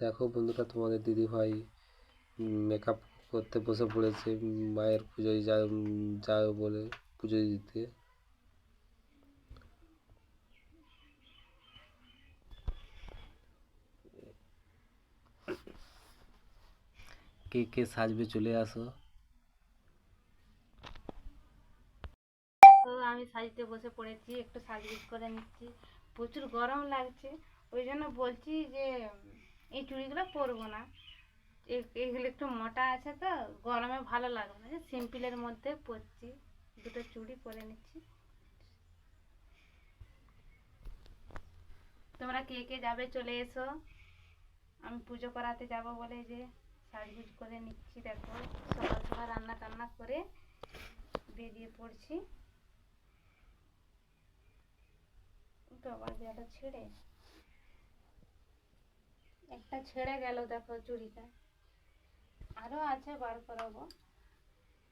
দেখো বন্ধুরা, তোমাদের দিদিভাই মেকআপ করতে বসে পড়েছে মায়ের পুজোয় যা যাবে বলে পুজো দিতে। কে কে সাজবে চলে আসো। আমি সাজতে বসে পড়েছি, একটু সাজগুজ করে নিচ্ছি। প্রচুর গরম লাগছে, ওই জন্য বলছি যে এই চুড়িগুলো পরবো না। এগুলো একটু মোটা আছে তো, গরমে ভালো লাগবে না। সিম্পলের মধ্যে পরছি, দুটো চুড়ি পরে নিচ্ছি। তোমরা কে কে যাবে চলে এসো। আমি পুজো করাতে যাব বলে যে সাজগুজ করে নিচ্ছি, দেখো। সকাল সকাল রান্না টান্না করে বেরিয়ে পড়ছি। তো আবার ছেড়ে একটা ছেড়ে গেল দেখো চুড়িটা। আরও আছে বার করাবো।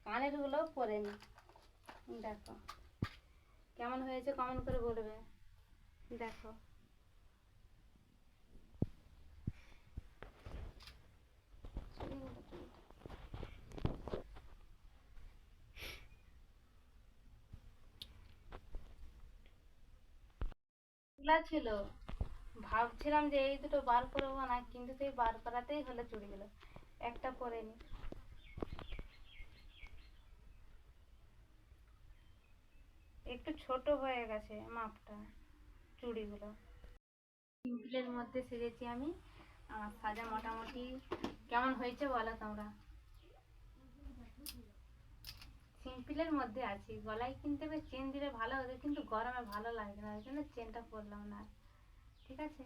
কানেরগুলো পরে নি। দেখো। কেমন হয়েছে কমেন্ট করে বলবে। দেখো। ছিল ভাবছিলাম যে এই দুটো বার করব না, কিন্তু সেই বার করাতেই হলো চুড়িগুলো একটা পরে নি। একটু ছোট হয়ে গেছে মাপটা, চুড়িগুলো। সিম্পলের মধ্যে সেজেছি আমি। আমার সাজা মোটামুটি। কেমন হয়েছে বলো তোমরা? সিম্পলের মধ্যে আছি। গলায় কিনতে হবে চেন দিলে ভালো হতো, কিন্তু গরমে ভালো লাগছে না। ওই জন্য চেনটা পরলাম না। ঠিক আছে?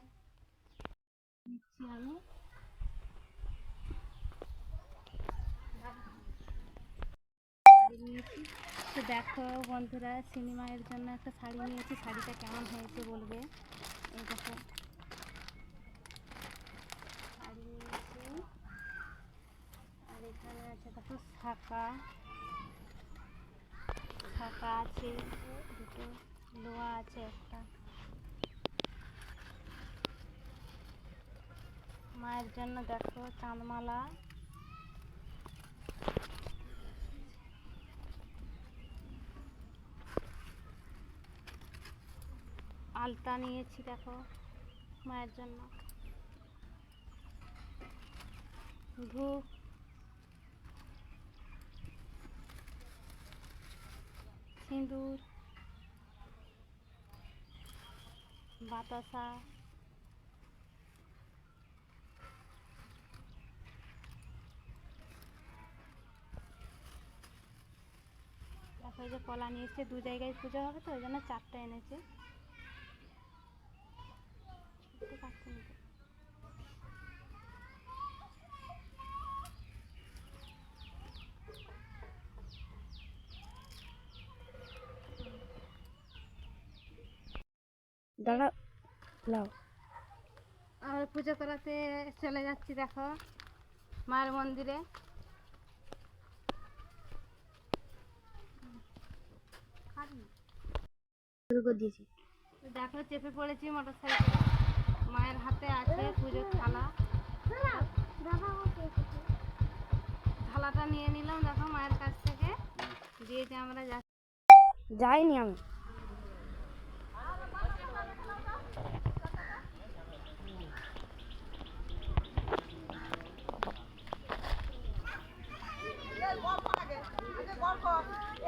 তো দেখো বন্ধুরা সিনেমায়ের জন্য একটা শাড়ি নিয়েছি। শাড়িটা কেমন হয়েছে বলবে? এই দেখো। শাড়ি নিয়েছি। আর এখানে আছে আছে, দুটো আছে একটা। মায়ের জন্য দেখো চাঁদমালা। আলতা নিয়েছি দেখো মায়ের জন্য। ধূপ। সিঁদুর। বাতাসা। এই যে কলা নিয়ে এসছে দু জায়গায় পুজো হবে তো ওই জন্য চারটে এনেছে। দাঁড়া লাও আর পুজো করাতে চলে যাচ্ছি দেখো। মায়ের মন্দিরে। করে দিয়েছি। দেখো চেপে পড়েছি মোটর সাইকেলে মায়ের হাতে আছে পুজোর থালা। থালাটা নিয়ে নিলাম দেখো মায়ের কাছ থেকে। দিয়ে যে আমরা যাচ্ছি। যাইনি আমি।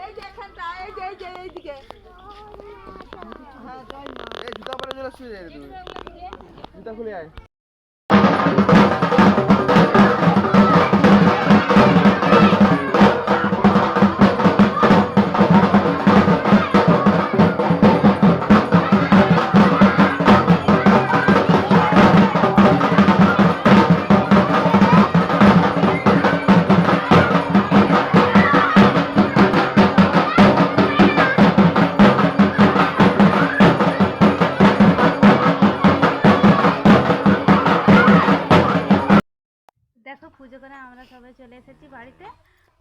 এই যে এখানটা এই যে এই যে এইদিকে জুতা পরে চলে শুয়ে তুমি জুতা খুলে আয়। দেখো পুজো করে আমরা সবাই চলে এসেছি বাড়িতে।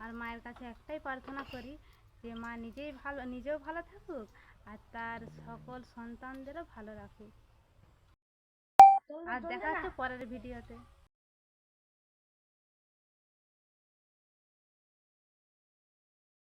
আর মায়ের কাছে একটাই প্রার্থনা করি যে মা নিজেই ভালো নিজেও ভালো থাকুক আর তার সকল সন্তানদেরও ভালো রাখুক। আর দেখা হচ্ছে পরের ভিডিওতে।